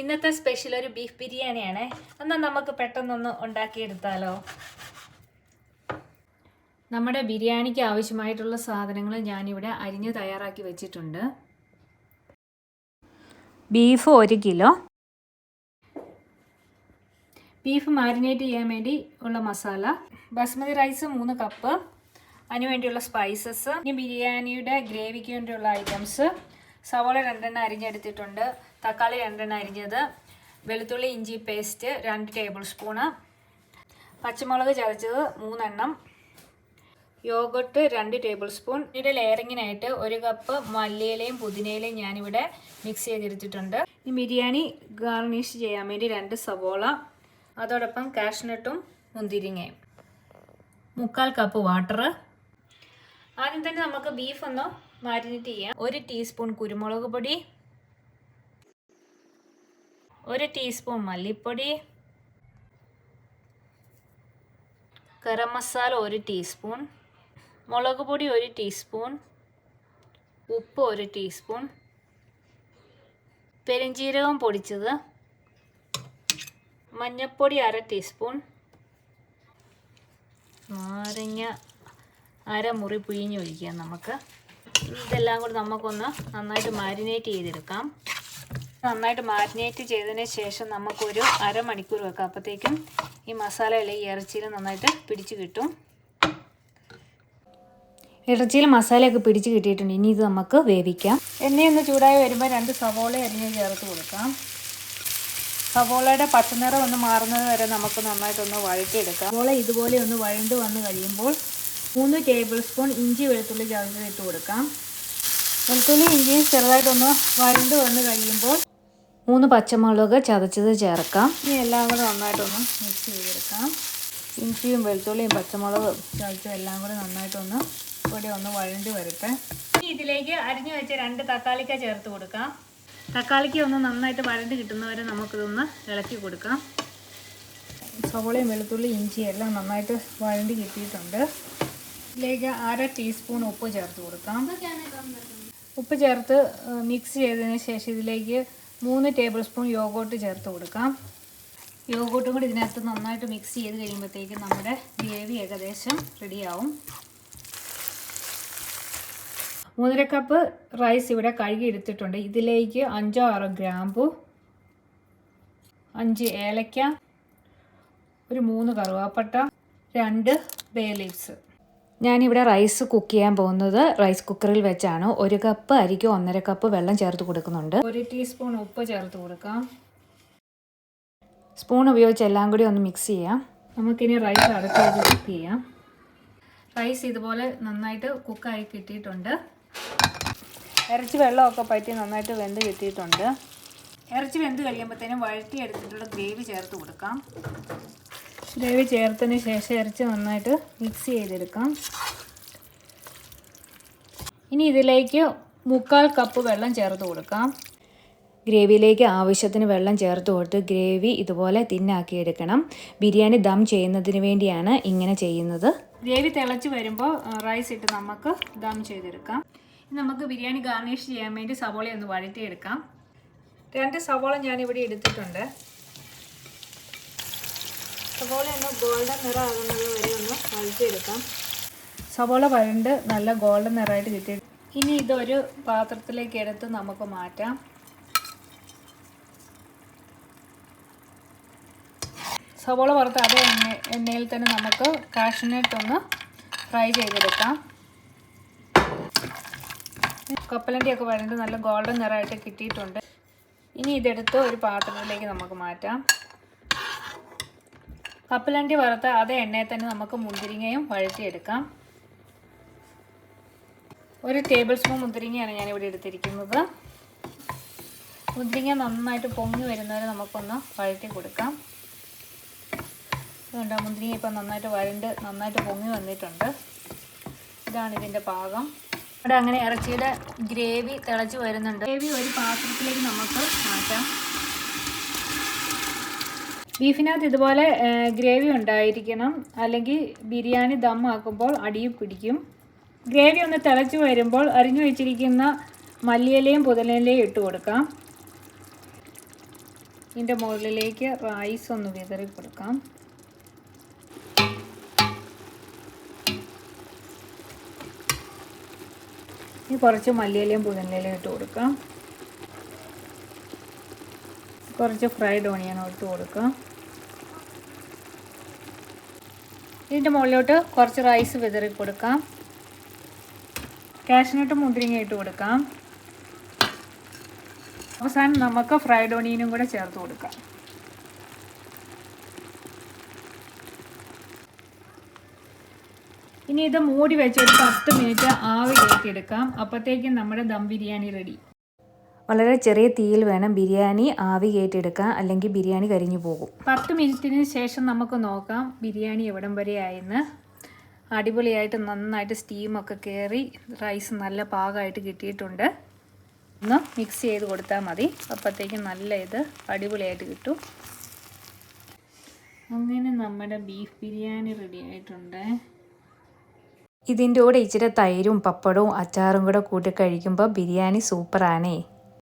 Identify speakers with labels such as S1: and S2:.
S1: ഇന്നത്തെ സ്പെഷ്യൽ ഒരു ബീഫ് ബിരിയാണിയാണ്. എന്നാൽ നമുക്ക് പെട്ടെന്നൊന്ന് ഉണ്ടാക്കിയെടുത്താലോ? നമ്മുടെ ബിരിയാണിക്ക് ആവശ്യമായിട്ടുള്ള സാധനങ്ങൾ ഞാനിവിടെ അരിഞ്ഞ് തയ്യാറാക്കി വെച്ചിട്ടുണ്ട്. ബീഫ് ഒരു കിലോ ബീഫ് മാരിനേറ്റ് ചെയ്യാൻ വേണ്ടി ഉള്ള മസാല ബസ്മതി റൈസ് മൂന്ന് കപ്പ് അതിന് വേണ്ടിയുള്ള സ്പൈസസ് ഇനി ബിരിയാണിയുടെ ഗ്രേവിക്ക് വേണ്ടിയുള്ള ഐറ്റംസ് സവാള രണ്ടെണ്ണം അരിഞ്ഞെടുത്തിട്ടുണ്ട്. തക്കാളി രണ്ടെണ്ണം അരിഞ്ഞത്. വെളുത്തുള്ളി ഇഞ്ചി പേസ്റ്റ് രണ്ട് ടേബിൾ സ്പൂണ് പച്ചമുളക് ചതച്ചത് മൂന്നെണ്ണം. യോഗട്ട് രണ്ട് ടേബിൾ സ്പൂൺ ഇവിടെ ലെയറിങ്ങിനായിട്ട് ഒരു കപ്പ് മല്ലിയിലയും പുതിനയിലയും ഞാനിവിടെ മിക്സ് ചെയ്തെടുത്തിട്ടുണ്ട്. ഈ ബിരിയാണി ഗാർണിഷ് ചെയ്യാൻ വേണ്ടി രണ്ട് സവോള. അതോടൊപ്പം കാഷ്നട്ടും മുന്തിരിങ്ങയും. മുക്കാൽ കപ്പ് വാട്ടർ ആദ്യം തന്നെ നമുക്ക് ബീഫ് ഒന്ന് മാരിനേറ്റ് ചെയ്യാം. ഒരു ടീസ്പൂൺ കുരുമുളക് പൊടി. ഒരു ടീസ്പൂൺ മല്ലിപ്പൊടി. ഗരം മസാല ഒരു ടീസ്പൂൺ. മുളക് പൊടി ഒരു ടീസ്പൂൺ. ഉപ്പ് ഒരു ടീസ്പൂൺ. പെരുംജീരകം പൊടിച്ചത്. മഞ്ഞൾപ്പൊടി അര ടീസ്പൂൺ. നാരങ്ങ അരമുറി പിഴിഞ്ഞൊഴിക്കാം നമുക്ക്. ഇതെല്ലാം കൂടി നമുക്കൊന്ന് നന്നായിട്ട് മാരിനേറ്റ് ചെയ്തെടുക്കാം. നന്നായിട്ട് മാരിനേറ്റ് ചെയ്തതിന് ശേഷം നമുക്കൊരു അരമണിക്കൂർ വെക്കാം. അപ്പോഴത്തേക്കും ഈ മസാല എല്ലാം ഈ ഇറച്ചിയിൽ നന്നായിട്ട് പിടിച്ച് കിട്ടും. ഇറച്ചിയിൽ മസാലയൊക്കെ പിടിച്ച് കിട്ടിയിട്ടുണ്ട്. ഇനി ഇത് നമുക്ക് വേവിക്കാം. എണ്ണയൊന്ന് ചൂടായി വരുമ്പോൾ രണ്ട് സവോള അരിഞ്ഞ് ചേർത്ത് കൊടുക്കാം. സവോളയുടെ പച്ചനിറം ഒന്ന് മാറുന്നത് വരെ നമുക്ക് നന്നായിട്ടൊന്ന് വഴറ്റിയെടുക്കാം. സവോള ഇതുപോലെ ഒന്ന് വഴണ്ട് വന്ന് കഴിയുമ്പോൾ മൂന്ന് ടേബിൾ സ്പൂൺ ഇഞ്ചി വെളുത്തുള്ളി ചതച്ചത് ഇട്ട് കൊടുക്കാം. വെളുത്തുള്ളി ഇഞ്ചിയും ചെറുതായിട്ടൊന്ന് വരണ്ട് വന്ന് കഴിയുമ്പോൾ മൂന്ന് പച്ചമുളക് ചതച്ചത് ചേർക്കാം. ഇനി എല്ലാം കൂടെ നന്നായിട്ടൊന്ന് മിക്സ് ചെയ്തെടുക്കാം. ഇഞ്ചിയും വെളുത്തുള്ളിയും പച്ചമുളകും ചതച്ചും എല്ലാം കൂടെ നന്നായിട്ടൊന്ന് ഇവിടെ ഒന്ന് വഴണ്ടി വരട്ടെ. ഇനി ഇതിലേക്ക് അരിഞ്ഞു വെച്ച രണ്ട് തക്കാളിക്ക ചേർത്ത് കൊടുക്കാം. തക്കാളിക്ക് ഒന്ന് നന്നായിട്ട് വരണ്ട് കിട്ടുന്നവരെ നമുക്കിതൊന്ന് ഇളക്കി കൊടുക്കാം. സവോളയും വെളുത്തുള്ളി ഇഞ്ചിയും എല്ലാം നന്നായിട്ട് വഴണ്ടി കിട്ടിയിട്ടുണ്ട്. ഇതിലേക്ക് അര ടീസ്പൂൺ ഉപ്പ് ചേർത്ത് കൊടുക്കാം. ഉപ്പ് ചേർത്ത് മിക്സ് ചെയ്തതിന് ശേഷം ഇതിലേക്ക് മൂന്ന് ടേബിൾ സ്പൂൺ യോഗോട്ട് ചേർത്ത് കൊടുക്കാം. യോഗോട്ടും കൂടി ഇതിനകത്ത് നന്നായിട്ട് മിക്സ് ചെയ്ത് കഴിയുമ്പോഴത്തേക്ക് നമ്മുടെ ഗ്രേവി ഏകദേശം റെഡിയാവും മൂന്നര കപ്പ് റൈസ് ഇവിടെ കഴുകി എടുത്തിട്ടുണ്ട്. ഇതിലേക്ക് അഞ്ചോ ആറോ ഗ്രാമ്പു അഞ്ച് ഏലക്ക ഒരു മൂന്ന് കറുവാപ്പട്ട രണ്ട് ബേ ലീവ്സ് ഞാനിവിടെ റൈസ് കുക്ക് ചെയ്യാൻ പോകുന്നത് റൈസ് കുക്കറിൽ വെച്ചാണ്. ഒരു കപ്പ് അരിക്ക് ഒന്നര കപ്പ് വെള്ളം ചേർത്ത് കൊടുക്കുന്നുണ്ട്. ഒരു ടീസ്പൂൺ ഉപ്പ് ചേർത്ത് കൊടുക്കാം. സ്പൂൺ ഉപയോഗിച്ച് എല്ലാം കൂടി ഒന്ന് മിക്സ് ചെയ്യാം. നമുക്കിനി റൈസ് അടുത്ത് വെച്ച് കുക്ക് ചെയ്യാം. റൈസ് ഇതുപോലെ നന്നായിട്ട് കുക്കായി കിട്ടിയിട്ടുണ്ട്. ഇറച്ചി വെള്ളമൊക്കെ പറ്റി നന്നായിട്ട് വെന്ത് കിട്ടിയിട്ടുണ്ട്. ഇറച്ചി വെന്ത് കഴിയുമ്പോഴത്തേനും വഴറ്റി എടുത്തിട്ടുള്ള ഗ്രേവി ചേർത്ത് കൊടുക്കാം. ഗ്രേവി ചേർത്തതിന് ശേഷം ഇറച്ചി നന്നായിട്ട് മിക്സ് ചെയ്തെടുക്കാം. ഇനി ഇതിലേക്ക് മുക്കാൽ കപ്പ് വെള്ളം ചേർത്ത് കൊടുക്കാം. ഗ്രേവിയിലേക്ക് ആവശ്യത്തിന് വെള്ളം ചേർത്ത് കൊടുത്ത് ഗ്രേവി ഇതുപോലെ തിന്നാക്കി എടുക്കണം. ബിരിയാണി ദം ചെയ്യുന്നതിന് വേണ്ടിയാണ് ഇങ്ങനെ ചെയ്യുന്നത്. ഗ്രേവി തിളച്ച് വരുമ്പോൾ റൈസ് ഇട്ട് നമുക്ക് ദം ചെയ്തെടുക്കാം. നമുക്ക് ബിരിയാണി ഗാർണിഷ് ചെയ്യാൻ വേണ്ടി സവോള ഒന്ന് വഴറ്റിയെടുക്കാം. രണ്ട് സവോള ഞാനിവിടെ എടുത്തിട്ടുണ്ട്. സവോള ഒന്ന് ഗോൾഡൻ നിറമാകുന്നത് വരെ ഒന്ന് വഴറ്റിയെടുക്കാം. സവോള വരണ്ട് നല്ല ഗോൾഡൻ നിറമായിട്ട് കിട്ടി ഇനി ഇതൊരു പാത്രത്തിലേക്ക് എടുത്ത് നമുക്ക് മാറ്റാം. സവോള വറുത്ത് അതേ എണ്ണ എണ്ണയിൽ തന്നെ നമുക്ക് കാഷ്നട്ടൊന്ന് ഫ്രൈ ചെയ്തെടുക്കാം. കപ്പലണ്ടിയൊക്കെ വരണ്ട് നല്ല ഗോൾഡൻ നിറമായിട്ട് കിട്ടിയിട്ടുണ്ട്. ഇനി ഇതെടുത്ത് ഒരു പാത്രത്തിലേക്ക് നമുക്ക് മാറ്റാം. കപ്പലണ്ടി വറുത്ത അതേ എണ്ണയിൽ തന്നെ നമുക്ക് മുന്തിരിങ്ങയും വഴറ്റിയെടുക്കാം. ഒരു ടേബിൾ സ്പൂൺ മുന്തിരിങ്ങയാണ് ഞാനിവിടെ എടുത്തിരിക്കുന്നത്. മുന്തിരിങ്ങ നന്നായിട്ട് പൊങ്ങി വരുന്നവരെ നമുക്കൊന്ന് വഴറ്റി കൊടുക്കാം. അതുകൊണ്ട് മുന്തിരിങ്ങ ഇപ്പം നന്നായിട്ട് വരണ്ട് നന്നായിട്ട് പൊങ്ങി വന്നിട്ടുണ്ട്. ഇതാണ് ഇതിന്റെ പാകം. ഇവിടെ അങ്ങനെ ഇറച്ചിയുടെ ഗ്രേവി തിളച്ച് വരുന്നുണ്ട്. ഗ്രേവി ഒരു പാത്രത്തിലേക്ക് നമുക്ക് മാറ്റാം. ബീഫിനകത്ത് ഇതുപോലെ ഗ്രേവി ഉണ്ടായിരിക്കണം. അല്ലെങ്കിൽ ബിരിയാണി ദം ആക്കുമ്പോൾ അടിയിൽ പിടിക്കും. ഗ്രേവി ഒന്ന് തിളച്ച് വരുമ്പോൾ അരിഞ്ഞു വെച്ചിരിക്കുന്ന മല്ലിയിലയും പുതലിലയും ഇട്ട് കൊടുക്കാം. ഇതിന്റെ മുകളിലേക്ക് റൈസ് ഒന്ന് വിതറി കൊടുക്കാം. ഇനി കുറച്ച് മല്ലിയിലയും പുതിനയിലയും ഇട്ട് കൊടുക്കാം. കുറച്ച് ഫ്രൈഡ് ഓണിയനും ഇട്ട് കൊടുക്കാം. ഇതിന്റെ മുകളിലോട്ട് കുറച്ച് റൈസ് വിതറി കൊടുക്കാം. കാഷ്നട്ട് മുന്തിരിങ്ങ ഇട്ട് കൊടുക്കാം. അവസാനം നമുക്ക് ഫ്രൈഡ് ഓണിയനും കൂടെ ചേർത്ത് കൊടുക്കാം. ഇനി ഇത് മൂടി വെച്ച് ഒരു പത്ത് മിനിറ്റ് ആവി എടുക്കാം അപ്പോഴത്തേക്കും നമ്മുടെ ദം ബിരിയാണി റെഡി
S2: വളരെ ചെറിയ തീയിൽ വേണം ബിരിയാണി ആവി കയറ്റിയെടുക്കാൻ അല്ലെങ്കിൽ ബിരിയാണി കരിഞ്ഞു പോകും.
S1: പത്ത് മിനിറ്റിന് ശേഷം നമുക്ക് നോക്കാം ബിരിയാണി എവിടം വരെ ആയെന്ന് അടിപൊളിയായിട്ട് നന്നായിട്ട് സ്റ്റീമൊക്കെ കയറി റൈസ് നല്ല പാകമായിട്ട് കിട്ടിയിട്ടുണ്ട്. ഒന്ന് മിക്സ് ചെയ്ത് കൊടുത്താൽ മതി. അപ്പോഴത്തേക്കും നല്ല ഇത് അടിപൊളിയായിട്ട് കിട്ടും. അങ്ങനെ നമ്മുടെ ബീഫ് ബിരിയാണി റെഡി ആയിട്ടുണ്ട്.
S2: ഇതിന്റെ കൂടെ ഇച്ചിരി തൈരും പപ്പടവും അച്ചാറും കൂടെ കൂട്ടി കഴിക്കുമ്പോൾ ബിരിയാണി സൂപ്പറാണേ